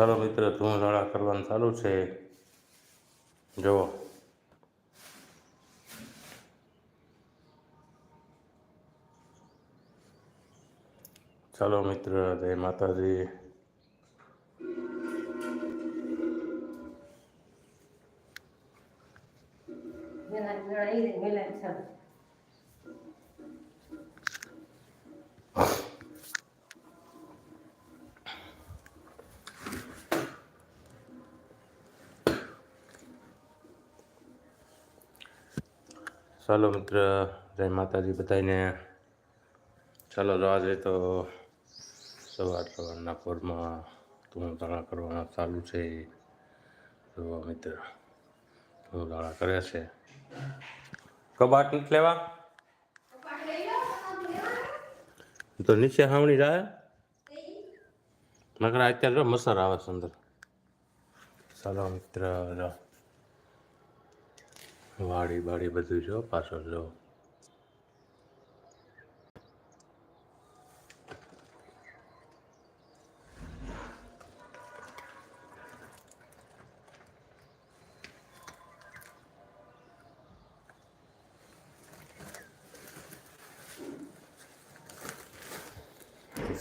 ચાલો મિત્ર ધૂળધાળા કરવાનું ચાલુ છે. જુઓ. ચાલો મિત્ર જય માતાજી. મેલા ઈ રે, મેલા છે. ચાલો મિત્ર, જય માતાજી બધાને ચાલો તો આજે તો સવાર સવારના પોરમાં ધૂળધાળા કરવાના ચાલુ છે. જોવા મિત્ર ધૂળધાળા કરે છે. કબાટ નથી લેવા? તો નીચે હાવણી જાય નકર અત્યારે જો મસર આવે છે અંદર. ચાલો મિત્ર, જો. વાડી બાડી બધું જો, પાછળ જો.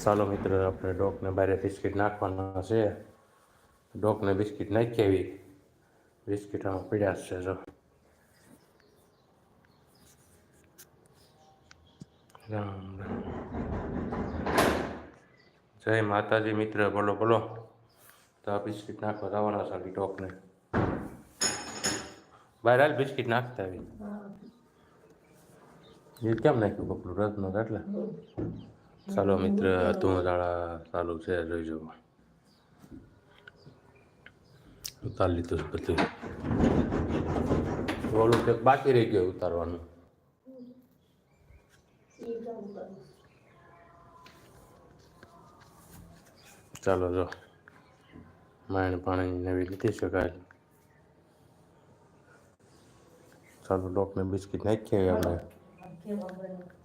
ચાલો મિત્ર, આપણે ડોકને બારે બિસ્કિટ નાખવાના છે. ડોકને બિસ્કિટ નાખી આવી. બિસ્કિટ આમાં પીડ્યા છે, જો. રામ રામ. જય માતાજી મિત્ર, બોલો બોલો. તો આ બિસ્કિટ નાખવા જવાના છે ટોપને. બહાર હાલ બિસ્કિટ નાખતા આવી. એ કેમ નાખ્યું કપડું? રસનો એટલે. ચાલો મિત્ર તું ધૂળધાળા ચાલુ છે, જોઈ જવો ઉતારી લીધું બધું. ઓલું કંઈક બાકી રહી ગયું ઉતારવાનું. ચાલો જો. માણ પાણી નવી લીધી શકાય ચાલો ડોકને બિસ્કિટ નાખીએ આપણે.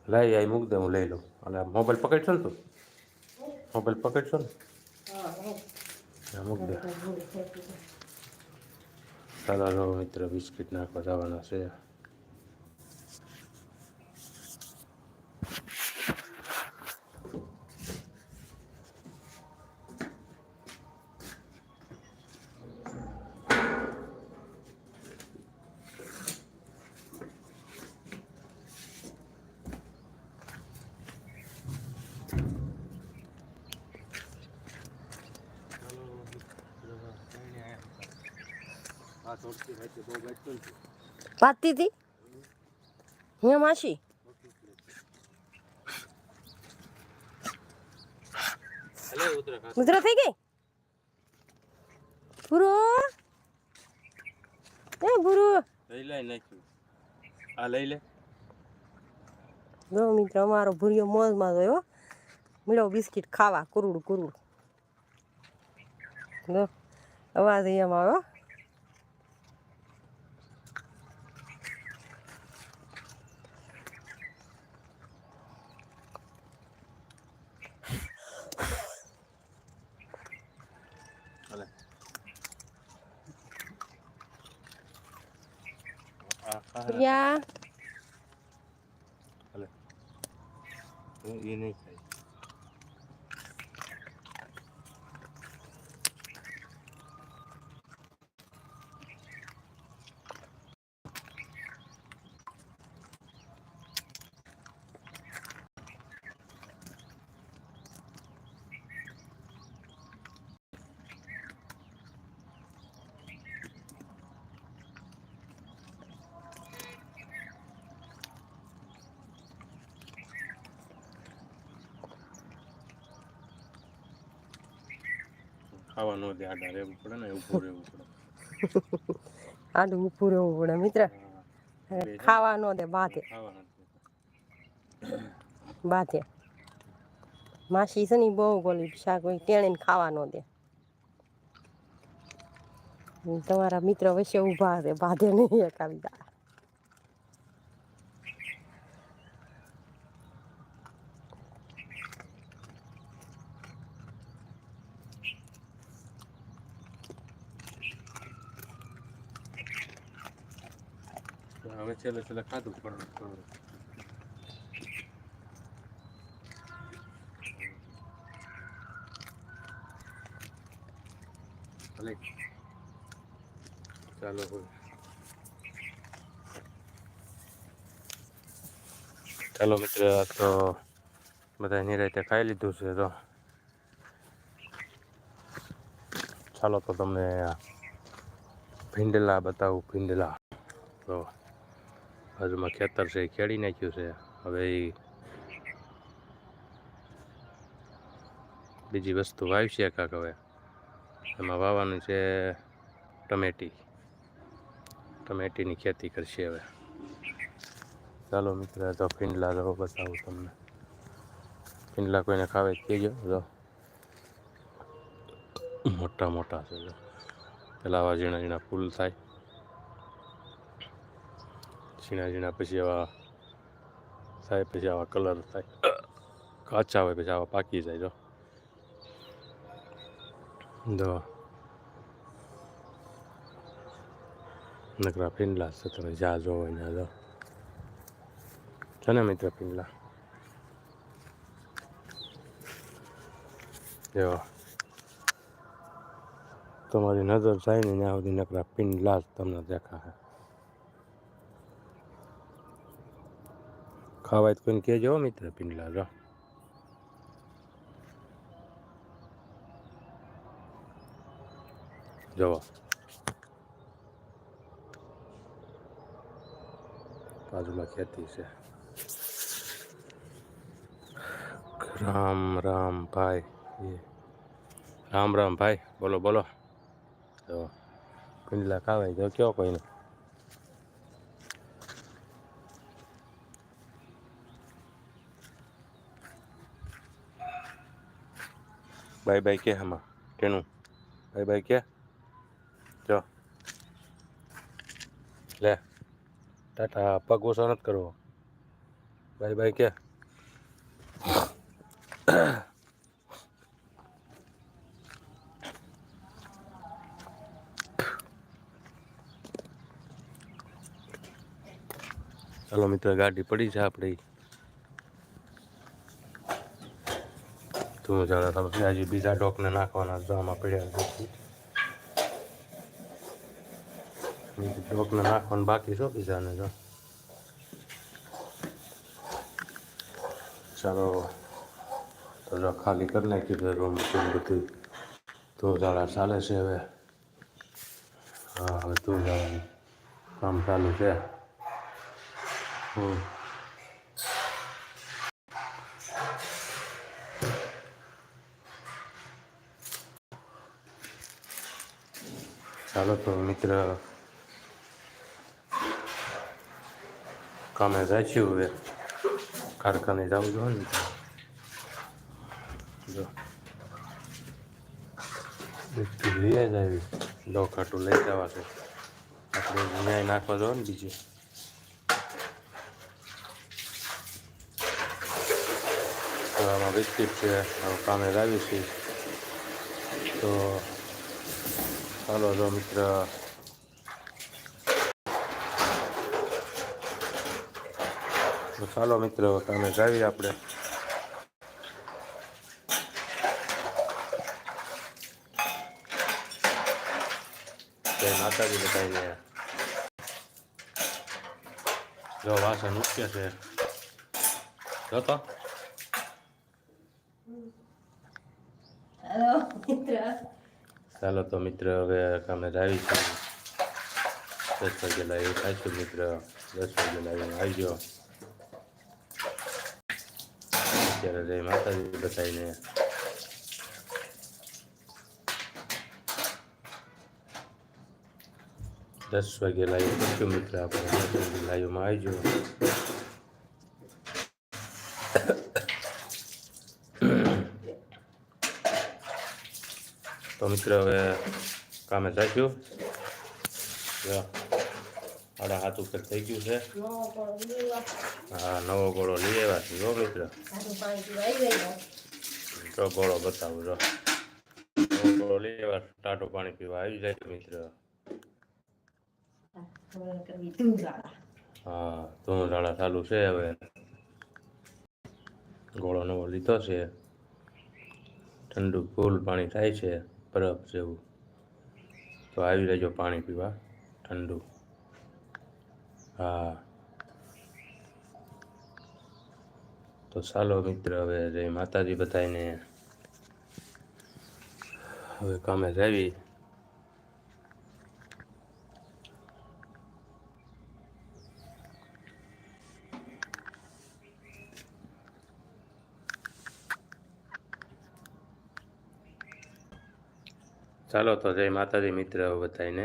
લઈ આઈ મૂક દે, હું લઈ લઉં. અને મોબાઈલ પકડશો ને તું? મોબાઈલ પકડશો ને? મૂક દે. ચાલો જો, મિત્ર, બિસ્કિટ નાખવા જવાના છે. વાતતી હતી? હે માસી? મુદ્રા થઈ ગઈ? પૂરો એ પૂરો લઈ લઈ નાખ્યું આ લઈ લે. જો મિત્ર અમારો ભૂરિયો મોજમાં જોયો મીડો બિસ્કિટ ખાવા કુરુડ કુરુડ. જો અવાજ એમ આવ્યો Kuya. Ang init. ખાવા ન દે આડા રહેવું પડે ને ઊભું રહેવું પડે. આડું ઊભું રહેવું પડે મિત્ર. ખાવા ન દે બાધે બાધે માસી છે ને બહુ ગોલી શાક હોય ટેણીને ખાવા ન દે. તમારા મિત્ર વચ્ચે ઊભા છે બાધે નહીં એકાવી દા હવે છેલ્લે છેલ્લે ખાધું પણ ચાલો હોય ચાલો મિત્ર તો બધા નિરાતે ખાઈ લીધું છે તો. ચાલો તો તમને ભીંડલા બતાવું, ભીંડલા. તો બાજુમાં ખેતર છે ખેડી નાખ્યું છે. હવે બીજી વસ્તુ વાવશે કાંક હવે. એમાં વાવવાનું છે ટમેટી. ટમેટીની ખેતી કરશે હવે. ચાલો મિત્ર તો ફીંડલા જો બતાવું તમને. ફીંડલા કોઈને ખાવે જ કહેજો. તો મોટા મોટા છે, જો. પેલા આવા ઝીણા ઝીણા ફૂલ થાય. ઝીણા ઝીણા પછી આવા થાય, પછી આવા કલર થાય. કાચા હોય, પછી આવા પાકી જાય, જો. દવા નકરા પીંડલા છે તમે, જ્યાં જોવો ત્યાં જો. છે ને મિત્ર પીંડલા? જો. તમારી નજર જાય ને ત્યાં સુધી નકરા પીંડલા જ તમને દેખાશે. ખાવાય તો કોઈને કહેજો મિત્ર પિંડલા જો જવો બાજુમાં ખેતી છે. રામ રામ ભાઈ. રામ રામ ભાઈ. બોલો બોલો. તો પિંડલા ખાવાય જો કયો કોઈને? બાય બાય કે આમાં તેનું. બાય બાય કે. જો. લે. ટાટા પગ ઓછો નથી કરવો. બાય બાય કે. ચાલો મિત્ર, ગાડી પડી છે આપણી. તું ચાલો તમે હજી બીજા ડોકને નાખવાના છે, પડ્યા ડોકને નાખવાનું બાકી છો બીજાને જો ચાલો તો જો ખાલી કરી નાખ્યું છે રૂમ બધું તું જાળા ચાલે છે હવે હા હવે તું જાળાનું કામ ચાલુ છે હમ ચાલો તો મિત્ર કામે જાય છે હવે કારખાને જવું જોઈએ ને જો લઈ જ આવી લોખાટું લઈ જવા છે આપણે ન્યાય નાખવા જોઈએ ને બીજું આમાં બિસ્કીટ છે કામે લાવી છે તો ચાલો જો મિત્ર ચાલો મિત્રો કામે જાવી આપણે માતાજી બધાને જો વાસણ ઉઠ્યા છે જોતો હેલો મિત્ર ચાલો તો મિત્ર, હવે કામે આવીશું દસ વાગે લાવી આવીશું મિત્ર. દસ વાગે લાવીને આવજો. અત્યારે જય માતાજી બતાવીને દસ વાગે લાવી કરશું મિત્ર, આપણે દસ વાગે લાવીમાં આવજો. તો મિત્ર હવે કામે જાશું સાડા હાથ ઉપર થઈ ગયું છે. હા, નવો ગોળો લઈ આવ્યા છે, જો મિત્ર. જો ગોળો બતાવું, જો. નવો ગોળો લઈ આવ્યા ટાટું પાણી પીવા આવી જાય મિત્ર. હા ધૂળઝાળા ચાલુ છે હવે. ગોળો નવો લીધો છે. ઠંડુ ફૂલ પાણી થાય છે. બરફ જેવું. તો આવી રહેજો પાણી પીવા, ઠંડુ. હા. તો ચાલો મિત્ર, હવે જય માતાજી બધાને હવે કામે જાવી ચાલો તો જય માતાજી મિત્ર બતાવીને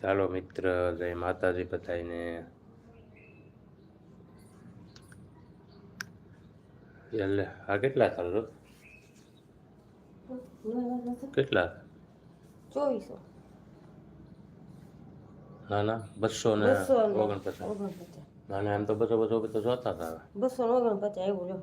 ચાલો મિત્ર, જય માતાજી બધાને એટલે આ કેટલા ચાલો કેટલા ચોવીસો ના ના બસો ને ઓગણપચાસ ના ના એમ તો બસો બસો તો જોતા હતા બસો ઓગણપચાસ એવું જો